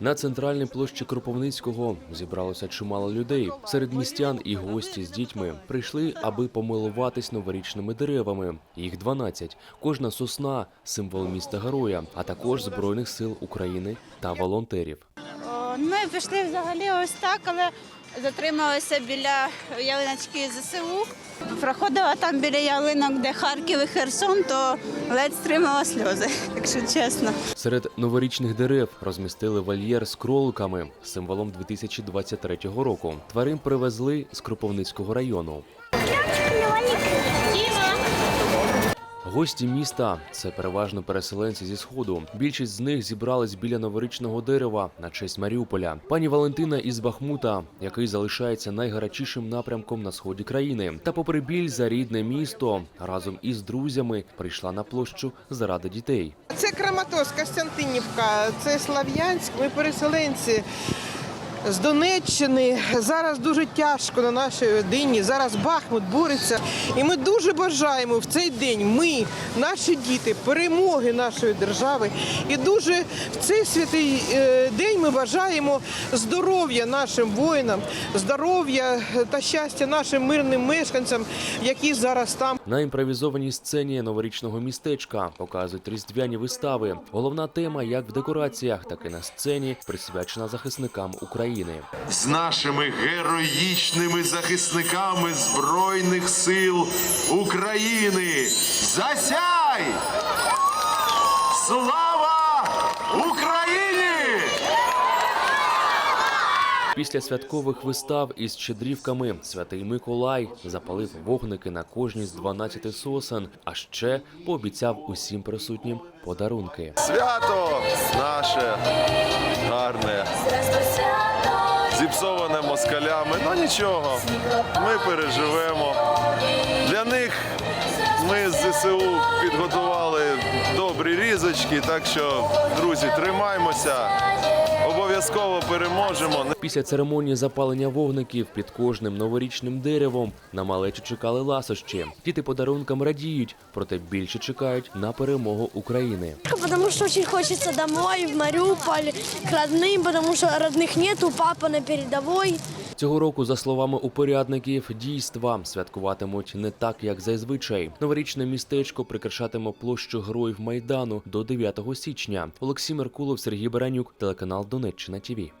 На центральній площі Кропивницького зібралося чимало людей. Серед містян і гості з дітьми прийшли, аби помилуватись новорічними деревами. Їх 12. Кожна сосна символ міста героя, а також збройних сил України та волонтерів. Ми пішли взагалі ось так, але затрималися біля ялиночки ЗСУ. Проходила там біля ялинок, де Харків і Херсон, то ледь стримала сльози, якщо чесно. Серед новорічних дерев розмістили вольєр з кроликами, символом 2023 року. Тварин привезли з Кропивницького району. Гості міста це переважно переселенці зі сходу. Більшість з них зібрались біля новорічного дерева на честь Маріуполя. Пані Валентина із Бахмута, який залишається найгарячішим напрямком на сході країни. Та, попри біль за рідне місто, разом із друзями прийшла на площу заради дітей. Це Краматорськ, Костянтинівка, це Слав'янськ. Ми переселенці з Донеччини. Зараз дуже тяжко на нашій родині. Зараз Бахмут бореться. І ми дуже бажаємо в цей день ми, наші діти, перемоги нашої держави. І дуже в цей святий е, день ми бажаємо здоров'я нашим воїнам, здоров'я та щастя нашим мирним мешканцям, які зараз там. На імпровізованій сцені новорічного містечка показують різдвяні вистави. Головна тема як в декораціях, так і на сцені присвячена захисникам України. З нашими героїчними захисниками Збройних сил України. Засяй! Слава Україні! Після святкових вистав із щедрівками святий Миколай запалив вогники на кожній з 12 сосен, а ще пообіцяв усім присутнім подарунки. Свято наше зіпсоване москалями. Ну нічого, ми переживемо. Для них ми з ЗСУ підготували добрі різочки, так що, друзі, тримаймося, обов'язково переможемо. Після церемонії запалення вогників під кожним новорічним деревом на малечі чекали ласощі. Діти подарункам радіють, проте більше чекають на перемогу України. Потому що дуже хочеться домой, в Маріуполь, к родним, потому що родних нету, папа на передовой. Цього року, за словами упорядників, дійства святкуватимуть не так, як зазвичай. Новорічне містечко прикрашатиме площу героїв майдану до 9 січня. Олексій Меркулов, Сергій Баранюк, телеканал Донеччина ТІВІ.